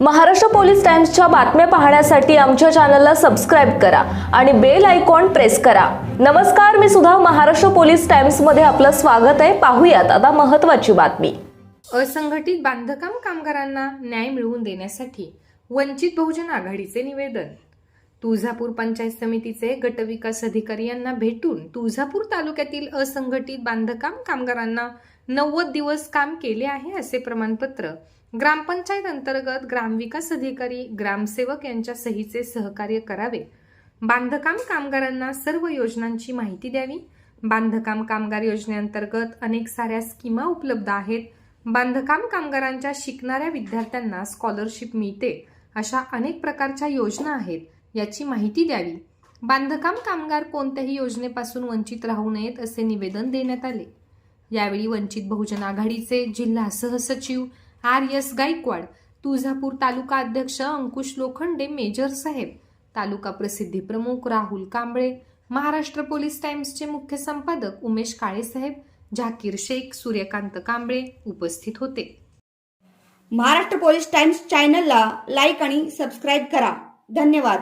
Maharashtra police टाइम्सच्या बातम्या पाहण्यासाठी आमच्या चॅनलला सबस्क्राईब करा आणि बेल आयकॉन प्रेस करा. नमस्कार मी सुद्धा महाराष्ट्र पोलीस टाइम्समध्ये आपलं स्वागत आहे. पाहूयात आता महत्वाची बातमी. असंघटित बांधकाम कामगारांना न्याय मिळवून देण्यासाठी वंचित बहुजन आघाडीचे निवेदन. तुळजापूर पंचायत समितीचे गटविकास अधिकारी यांना भेटून तुळजापूर तालुक्यातील असंघटित बांधकाम कामगारांना नव्वद दिवस काम केले आहे असे प्रमाणपत्र. ग्रामपंचायत अंतर्गत ग्रामविकास अधिकारी ग्रामसेवक यांच्या सहीचे सहकार्य करावे. बांधकाम कामगारांना सर्व योजनांची माहिती द्यावी. बांधकाम कामगार योजनेअंतर्गत अनेक साऱ्या स्कीमा उपलब्ध आहेत. बांधकाम कामगारांच्या शिकणाऱ्या विद्यार्थ्यांना स्कॉलरशिप मिळते अशा अनेक प्रकारच्या योजना आहेत याची माहिती द्यावी. बांधकाम कामगार कोणत्याही योजनेपासून वंचित राहू नयेत असे निवेदन देण्यात आले. यावेळी वंचित बहुजन आघाडीचे जिल्हा सहसचिव आर एस गायकवाड तुळजापूर तालुका अध्यक्ष अंकुश लोखंडे मेजर साहेब तालुका प्रसिद्धी प्रमुख राहुल कांबळे महाराष्ट्र पोलीस टाइम्सचे मुख्य संपादक उमेश काळेसाहेब झाकीर शेख सूर्यकांत कांबळे उपस्थित होते. महाराष्ट्र पोलीस टाइम्स चॅनलला लाईक आणि सबस्क्राईब करा. धन्यवाद.